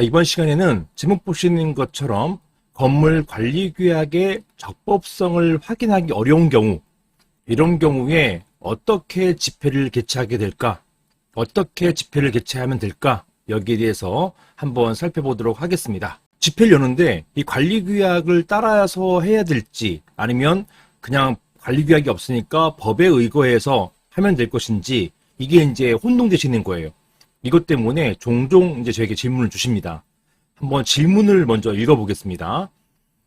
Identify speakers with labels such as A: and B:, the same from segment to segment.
A: 자, 이번 시간에는 지목 보시는 것처럼 건물 관리 규약의 적법성을 확인하기 어려운 경우, 이런 경우에 어떻게 집회를 개최하게 될까? 어떻게 집회를 개최하면 될까? 여기에 대해서 한번 살펴보도록 하겠습니다. 집회를 여는데 이 관리 규약을 따라서 해야 될지 아니면 그냥 관리 규약이 없으니까 법에 의거해서 하면 될 것인지 이게 이제 혼동되시는 거예요. 이것 때문에 종종 이제 저에게 질문을 주십니다. 한번 질문을 먼저 읽어보겠습니다.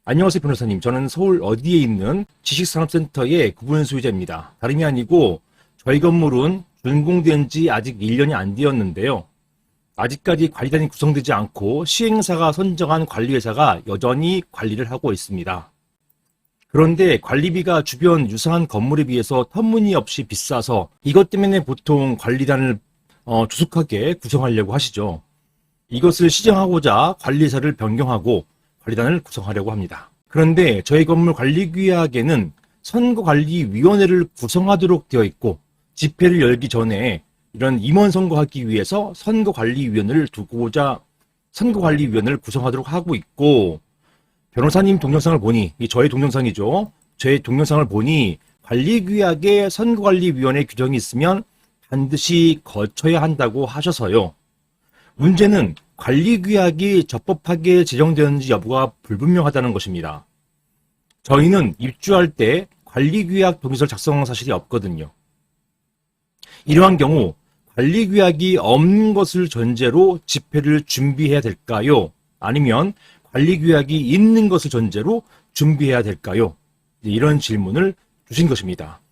A: 안녕하세요, 변호사님. 저는 서울 어디에 있는 지식산업센터의 구분 소유자입니다. 다름이 아니고 저희 건물은 준공된 지 아직 1년이 안 되었는데요. 아직까지 관리단이 구성되지 않고 시행사가 선정한 관리회사가 여전히 관리를 하고 있습니다. 그런데 관리비가 주변 유사한 건물에 비해서 터무니없이 비싸서 이것 때문에 보통 관리단을 어, 조속하게 구성하려고 하시죠. 이것을 시정하고자 관리사를 변경하고 관리단을 구성하려고 합니다. 그런데 저희 건물 관리규약에는 선거관리위원회를 구성하도록 되어 있고 집회를 열기 전에 이런 임원 선거하기 위해서 선거관리위원회를 두고자 선거관리위원회를 구성하도록 하고 있고 변호사님 동영상을 보니 이 저의 동영상이죠. 저의 동영상을 보니 관리규약에 선거관리위원회 규정이 있으면 반드시 거쳐야 한다고 하셔서요. 문제는 관리 규약이 적법하게 제정되었는지 여부가 불분명하다는 것입니다. 저희는 입주할 때 관리 규약 동의서를 작성한 사실이 없거든요. 이러한 경우 관리 규약이 없는 것을 전제로 집회를 준비해야 될까요? 아니면 관리 규약이 있는 것을 전제로 준비해야 될까요? 이런 질문을 주신 것입니다.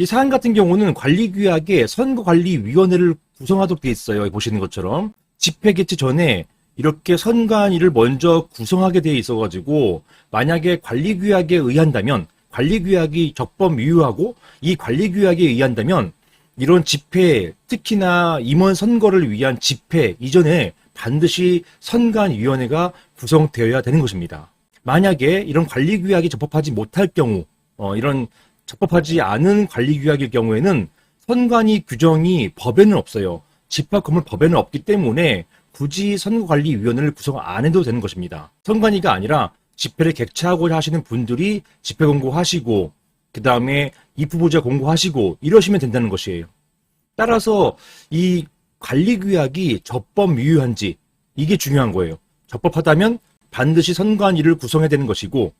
A: 이 사안 같은 경우는 관리규약에 선거관리위원회를 구성하도록 되어 있어요. 보시는 것처럼. 집회 개최 전에 이렇게 선관위를 먼저 구성하게 되어 있어가지고 만약에 관리규약에 의한다면 관리규약이 적법 유효하고 이 관리규약에 의한다면 이런 집회 특히나 임원 선거를 위한 집회 이전에 반드시 선관위원회가 구성되어야 되는 것입니다. 만약에 이런 관리규약이 적법하지 못할 경우 어, 이런 적법하지 않은 관리 규약일 경우에는 선관위 규정이 법에는 없어요. 집합 건물 법에는 없기 때문에 굳이 선거관리위원회를 구성 안 해도 되는 것입니다. 선관위가 아니라 집회를 개최하고자 하시는 분들이 집회 공고하시고 그 다음에 입후보자 공고하시고 이러시면 된다는 것이에요. 따라서 이 관리 규약이 적법 유효한지 이게 중요한 거예요. 적법하다면 반드시 선관위를 구성해야 되는 것이고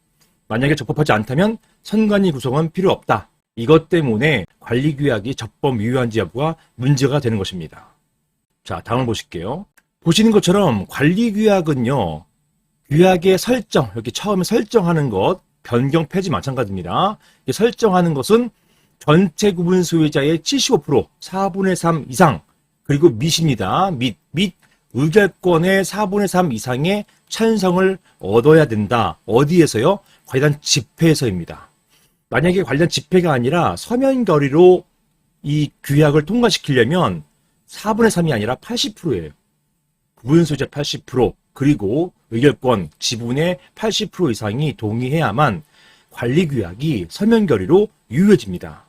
A: 만약에 적법하지 않다면 선관위 구성은 필요 없다. 이것 때문에 관리 규약이 적법 유효한지 여부가 문제가 되는 것입니다. 자, 다음을 보실게요. 보시는 것처럼 관리 규약은요, 규약의 설정, 이렇게 처음에 설정하는 것, 변경 폐지 마찬가지입니다. 이 설정하는 것은 전체 구분 소유자의 75%, 4분의 3 이상, 그리고 밑입니다. 밑, 밑 의결권의 4분의 3 이상의 찬성을 얻어야 된다. 어디에서요? 관련 집회에서입니다. 만약에 관련 집회가 아니라 서면 결의로 이 규약을 통과시키려면 4분의 3이 아니라 80%예요. 구분 소유자 80% 그리고 의결권 지분의 80% 이상이 동의해야만 관리 규약이 서면 결의로 유효해집니다.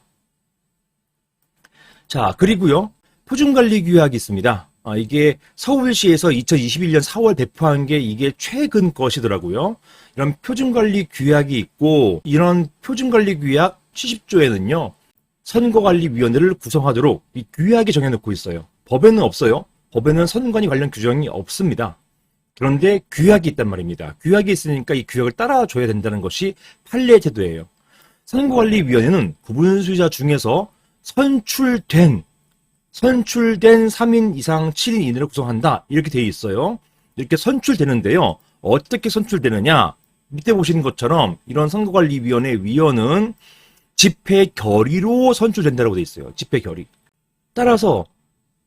A: 자, 그리고요. 표준 관리 규약이 있습니다. 아, 이게 서울시에서 2021년 4월 배포한 게 이게 최근 것이더라고요. 이런 표준 관리 규약이 있고 이런 표준 관리 규약 70조에는요. 선거관리위원회를 구성하도록 이 규약이 정해놓고 있어요. 법에는 없어요. 법에는 선관위 관련 규정이 없습니다. 그런데 규약이 있단 말입니다. 규약이 있으니까 이 규약을 따라줘야 된다는 것이 판례 제도예요. 선거관리위원회는 구분 수의자 중에서 선출된 선출된 3인 이상 7인 이내로 구성한다. 이렇게 되어 있어요. 이렇게 선출되는데요. 어떻게 선출되느냐? 밑에 보시는 것처럼 이런 선거관리위원회 위원은 집회 결의로 선출된다고 되어 있어요. 집회 결의. 따라서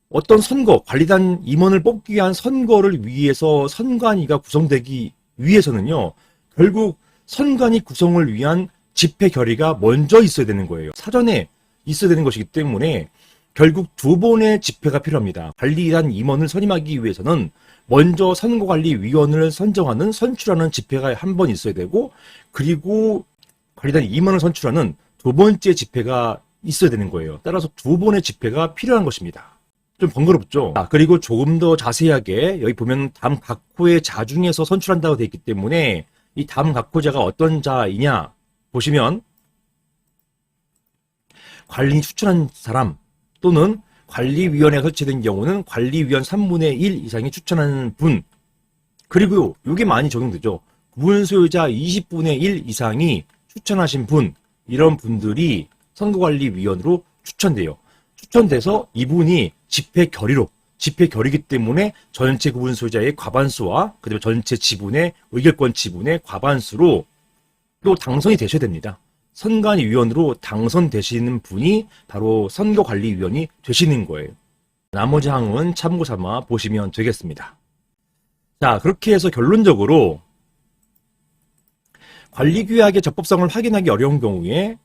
A: 어떤 선거, 관리단 임원을 뽑기 위한 선거를 위해서 선관위가 구성되기 위해서는요, 결국 선관위 구성을 위한 집회 결의가 먼저 있어야 되는 거예요. 사전에 있어야 되는 것이기 때문에 결국 두 번의 집회가 필요합니다. 관리단 임원을 선임하기 위해서는 먼저 선거관리위원을 선정하는 선출하는 집회가 한 번 있어야 되고 그리고 관리단 임원을 선출하는 두 번째 집회가 있어야 되는 거예요. 따라서 두 번의 집회가 필요한 것입니다. 좀 번거롭죠. 아, 그리고 조금 더 자세하게 여기 보면 담 각호의 자 중에서 선출한다고 되어 있기 때문에 이 담 각호자가 어떤 자이냐 보시면 관리 추천한 사람 또는 관리위원회가 설치된 경우는 관리위원 3분의 1 이상이 추천하는 분 그리고 이게 많이 적용되죠. 구분 소유자 20분의 1 이상이 추천하신 분 이런 분들이 선거관리위원으로 추천돼요. 추천돼서 이분이 집회 결의로 집회 결의기 때문에 전체 구분 소유자의 과반수와 그다음에 전체 지분의 의결권 지분의 과반수로 또 당선이 되셔야 됩니다. 선관위원으로 당선되시는 분이 바로 선거관리위원이 되시는 거예요. 나머지 항은 참고 삼아 보시면 되겠습니다. 자, 그렇게 해서 결론적으로 관리규약의 적법성을 확인하기 어려운 경우에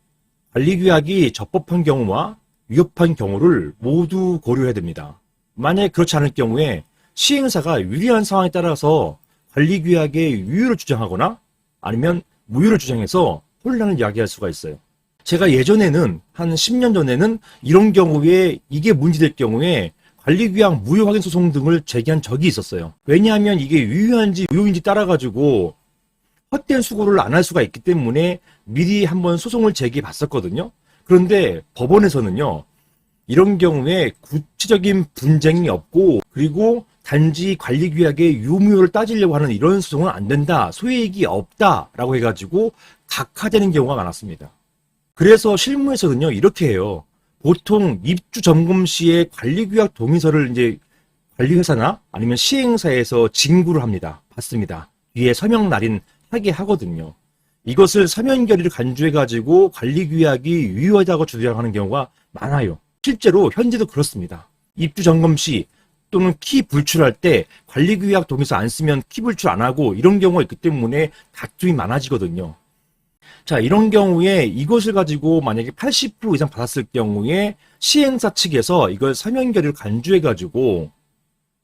A: 관리규약이 적법한 경우와 위협한 경우를 모두 고려해야 됩니다. 만약에 그렇지 않을 경우에 시행사가 유리한 상황에 따라서 관리규약의 유효를 주장하거나 아니면 무효를 주장해서 혼란을 야기할 수가 있어요. 제가 예전에는 한 10년 전에는 이런 경우에 이게 문제될 경우에 관리규약 무효 확인 소송 등을 제기한 적이 있었어요. 왜냐하면 이게 유효한지 무효인지 따라 가지고 헛된 수고를 안 할 수가 있기 때문에 미리 한번 소송을 제기해 봤었거든요. 그런데 법원에서는요, 이런 경우에 구체적인 분쟁이 없고, 그리고 단지 관리규약의 유무효를 따지려고 하는 이런 소송은 안 된다, 소액이 없다라고 해가지고 각하되는 경우가 많았습니다. 그래서 실무에서는요, 이렇게 해요. 보통 입주 점검 시에 관리 규약 동의서를 이제 관리회사나 아니면 시행사에서 진구를 합니다. 받습니다. 위에 서명 날인 하게 하거든요. 이것을 서면 결의를 간주해가지고 관리 규약이 유효하다고 주장하는 경우가 많아요. 실제로 현재도 그렇습니다. 입주 점검 시 또는 키 불출할 때 관리 규약 동의서 안 쓰면 키 불출 안 하고 이런 경우가 있기 때문에 다툼이 많아지거든요. 자, 이런 경우에 이것을 가지고 만약에 80% 이상 받았을 경우에 시행사 측에서 이걸 서면 결의를 간주해가지고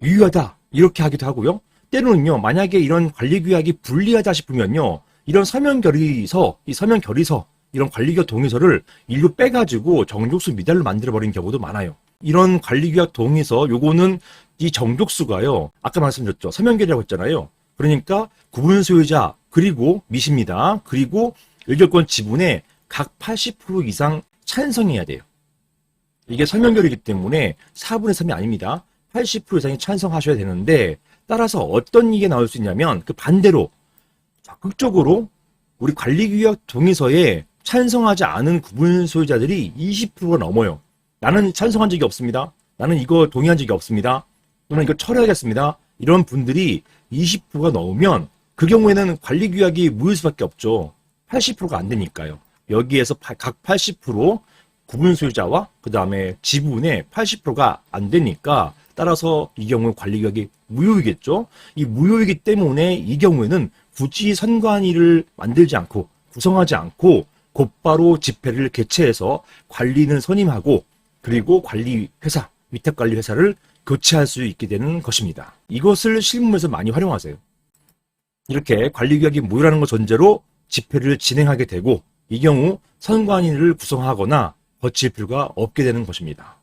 A: 유효하다 이렇게 하기도 하고요. 때로는요, 만약에 이런 관리규약이 불리하다 싶으면요, 이런 서면 결의서, 이 서면 결의서, 이런 관리규약 동의서를 일부 빼가지고 정족수 미달로 만들어버린 경우도 많아요. 이런 관리규약 동의서, 요거는 이 정족수가요, 아까 말씀드렸죠. 서면 결의라고 했잖아요. 그러니까 구분 소유자, 그리고 미십니다. 그리고 의결권 지분의 각 80% 이상 찬성해야 돼요. 이게 서면 결의이기 때문에 4분의 3이 아닙니다. 80% 이상이 찬성하셔야 되는데 따라서 어떤 얘기가 나올 수 있냐면 그 반대로 적극적으로 우리 관리규약 동의서에 찬성하지 않은 구분 소유자들이 20%가 넘어요. 나는 찬성한 적이 없습니다. 나는 이거 동의한 적이 없습니다. 또는 이거 철회하겠습니다. 이런 분들이 20%가 넘으면 그 경우에는 관리규약이 무효일 수밖에 없죠. 80%가 안 되니까요. 여기에서 파- 각80% 구분 소유자와 그 다음에 지분의 80%가 안 되니까 따라서 이 경우에 관리규약이 무효이겠죠. 이 무효이기 때문에 이 경우에는 굳이 선관위를 만들지 않고 구성하지 않고 곧바로 집회를 개최해서 관리는 선임하고 그리고 관리 회사 위탁 관리 회사를 교체할 수 있게 되는 것입니다. 이것을 실무에서 많이 활용하세요. 이렇게 관리 규약이 무효라는 것 전제로 집회를 진행하게 되고 이 경우 선관위를 구성하거나 거칠 필요가 없게 되는 것입니다.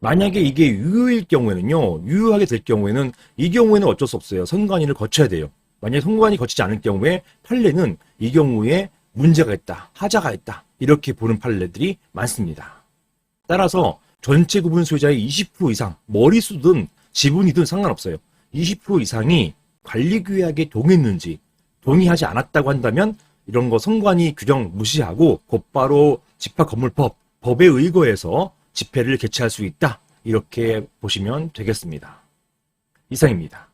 A: 만약에 이게 유효일 경우에는요, 유효하게 될 경우에는 이 경우에는 어쩔 수 없어요. 선관위를 거쳐야 돼요. 만약에 선관위 거치지 않을 경우에 판례는 이 경우에 문제가 있다, 하자가 있다 이렇게 보는 판례들이 많습니다. 따라서 전체 구분 소유자의 20% 이상 머리수든 지분이든 상관없어요. 20% 이상이 관리규약에 동의했는지 동의하지 않았다고 한다면 이런 거 선관위 규정 무시하고 곧바로 집합건물법 법에 의거해서 집회를 개최할 수 있다 이렇게 보시면 되겠습니다. 이상입니다.